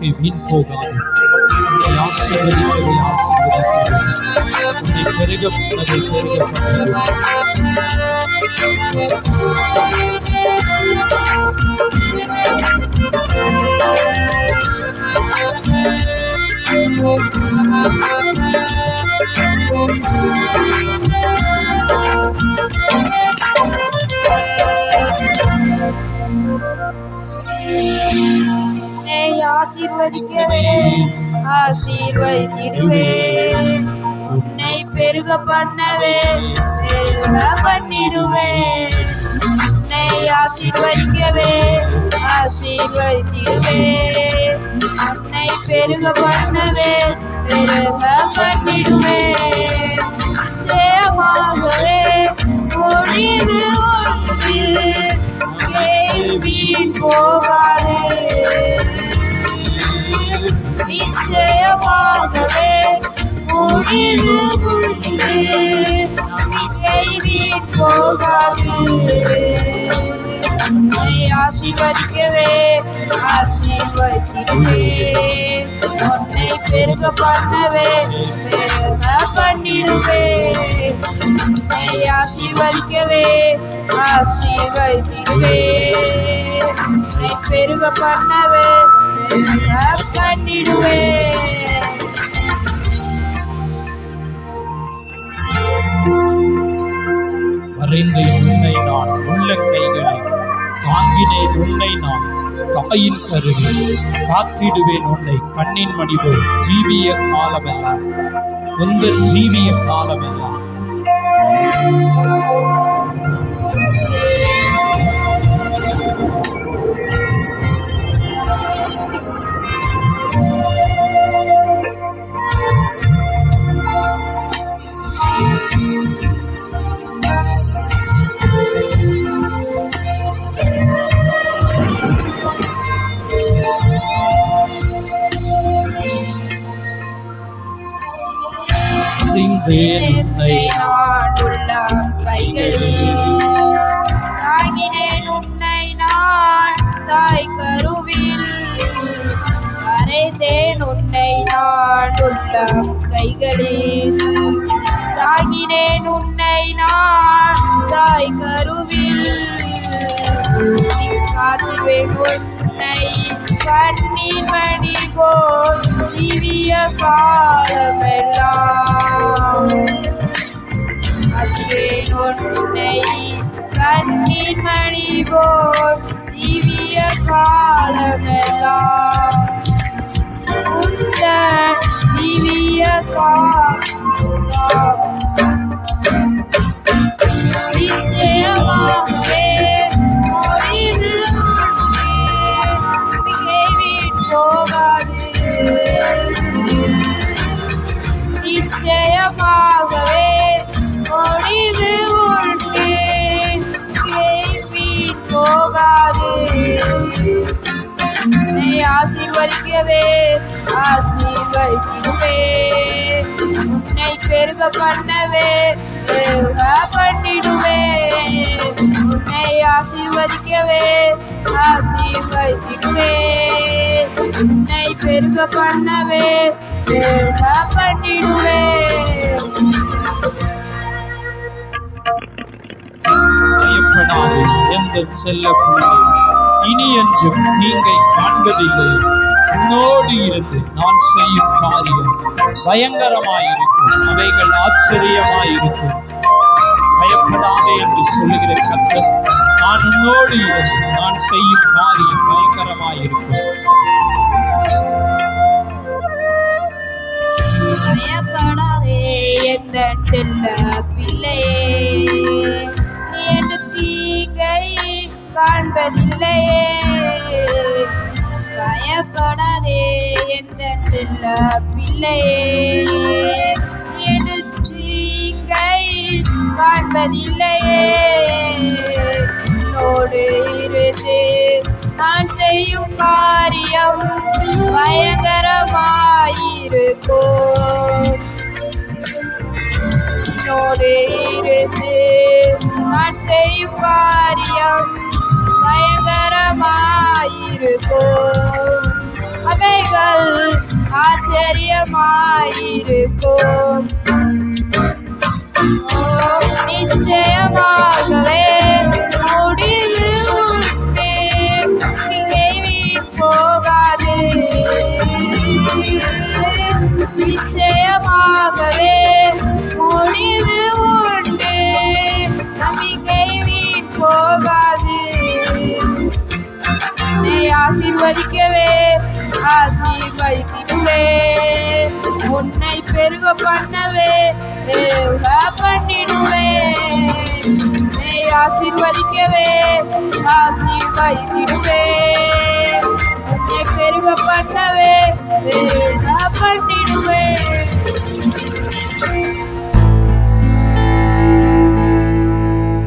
விடுவியும் நம்பிக்கை வீண் போகாது உன்னை ஆசீர்வதிக்கவே ஆசீர்வதிக்கிறது உன்னை பெருக பண்ணதை பெருக பண்ணுது உன்னை ஆசீர்வதிக்கவே ஆசீர்வதிக்கிடுவே. உன்னை பெருக பண்ணவே பெருக பண்ணிடுவே. உன்னை ஆசீர்வதிக்கவே ஆசீர்வதிக்கிடுவே. உன்னை பெருக பண்ணவே பெருக பண்ணிடுவே. ஜெயமாகவே நிச்சயமாகவே முடிவு உண்டு நம்பிக்கை வீண் போகாது. உன்னை ஆசீர்வதிக்கவே ஆசீர்வதிக்கவே உன்னை பெருக பண்ணவே பெருக பண்ணிடுவே. உன்னை ஆசீர்வதிக்கவே ஆசீர்வதிக்கவே உன்னை பெருக பண்ணவே பெருக பண்ணிடுவே. அறிந்தேன் உன்னை நான் உள்ள கைகளில் தாங்கினேன் உன்னை நான் தாயின் கருவில். காத்திடுவேன் உன்னை கண்ணின் மணிபோல் ஜீவிய காலமெல்லாம். உந்தன் ஜீவிய காலமெல்லாம். அறிந்தேன் உன்னை நான் கைகளில் தாங்கினேன் உன்னை நான் தாய் கருவில் வரைந்தேன் உன்னை நான் உள்ள கைகளில் தாகினேன் உன்னை நான் தாய் கருவில் காத்திருவேன் உன்னை கண்ணீர் மணி போல் திவ்ய காலமெல்லாம் உன்னை கண்ணீர் மணி போல் திவ்ய காலமெல்லாம். ஆசீர்வதிக்கவே உன்னை பெருக பண்ணவே தேவா பண்ணிடுவே. உன்னை ஆசீர்வதிக்கவே ஆசீர்வதிடுவே. உன்னை பெருக பண்ணவே தேவா பண்ணிடுவே. எந்த செல்ல பிள்ளை இனி என்றும் தீங்கை காண்பதில்லை. உன்னோடு இருந்து நான் செய்யும் காரியம் பயங்கரமாயிருக்கும் அவைகள் ஆச்சரியமாயிருக்கும். பயப்படாதே என்று சொல்லுகிற கத்தர் நான் உன்னோடு இருந்து நான் செய்யும் காரியம் பயங்கரமாயிருக்கும். பயப்படாதே எந்த செல்ல பிள்ளையே என்று தீங்கை காண்பதில்லையே. பயப்படாதே எந்த செல்ல பிள்ளையே. எடுத்து இங்கை காண்பதில்லையே. உன்னோடு இருந்து நான் செய்யும் காரியம் பயங்கரமாயிருக்கும். உன்னோடு இருந்து நான் செய்யும் காரியம் நிச்சயமாயிருக்கும். நிச்சயமாகவே முடிவு உண்டு. இங்கே வீண் போகாது. நிச்சயமாகவே முடிவு உண்டு. நம்பிக்கை வீண் போகாது. உன்னை ஆசி வைக்கிடுவே உன்னை பெருக பண்ணவே தேவா பண்ணிடுவே. நீ ஆசீர்வதிக்கவே ஆசி வைக்கிடுவே உன்னை பெருக பண்ணவே தேவா பண்ணிடுவே.